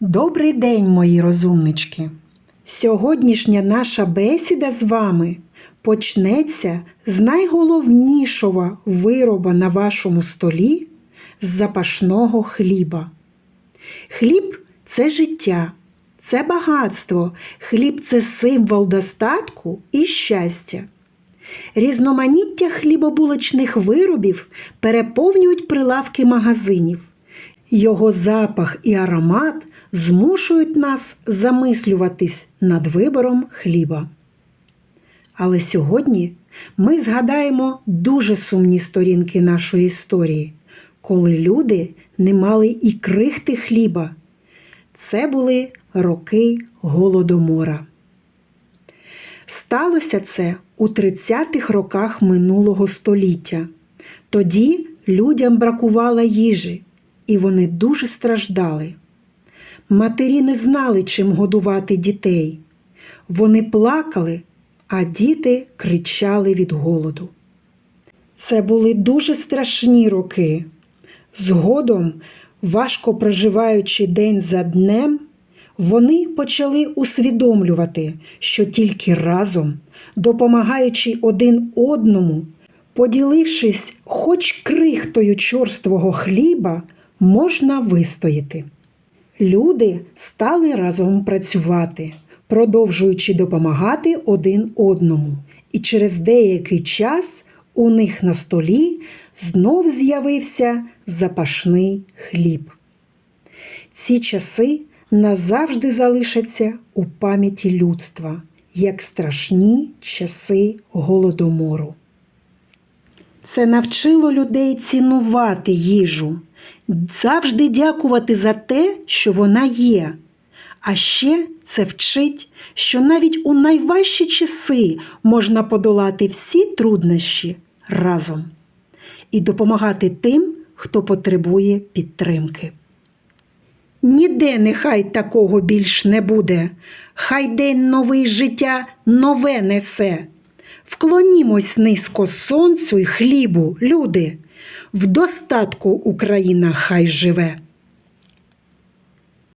Добрий день, мої розумнички! Сьогоднішня наша бесіда з вами почнеться з найголовнішого вироба на вашому столі з запашного хліба. Хліб це життя, це багатство, хліб це символ достатку і щастя. Різноманіття хлібобулочних виробів переповнюють прилавки магазинів. Його запах і аромат змушують нас замислюватись над вибором хліба. Але сьогодні ми згадаємо дуже сумні сторінки нашої історії, коли люди не мали і крихти хліба. Це були роки Голодомора. Сталося це у 30-х роках минулого століття. Тоді людям бракувало їжі, і вони дуже страждали. Матері не знали, чим годувати дітей. Вони плакали, а діти кричали від голоду. Це були дуже страшні роки. Згодом, важко проживаючи день за днем, вони почали усвідомлювати, що тільки разом, допомагаючи один одному, поділившись хоч крихтою чорствого хліба, можна вистояти. Люди стали разом працювати, продовжуючи допомагати один одному, і через деякий час у них на столі знов з'явився запашний хліб. Ці часи назавжди залишаться у пам'яті людства як страшні часи голодомору. Це навчило людей цінувати їжу, завжди дякувати за те, що вона є. А ще це вчить, що навіть у найважчі часи можна подолати всі труднощі разом і допомагати тим, хто потребує підтримки. Ніде нехай такого більш не буде, хай день новий життя нове несе. Вклонімось низько сонцю й хлібу, люди, в достатку Україна хай живе.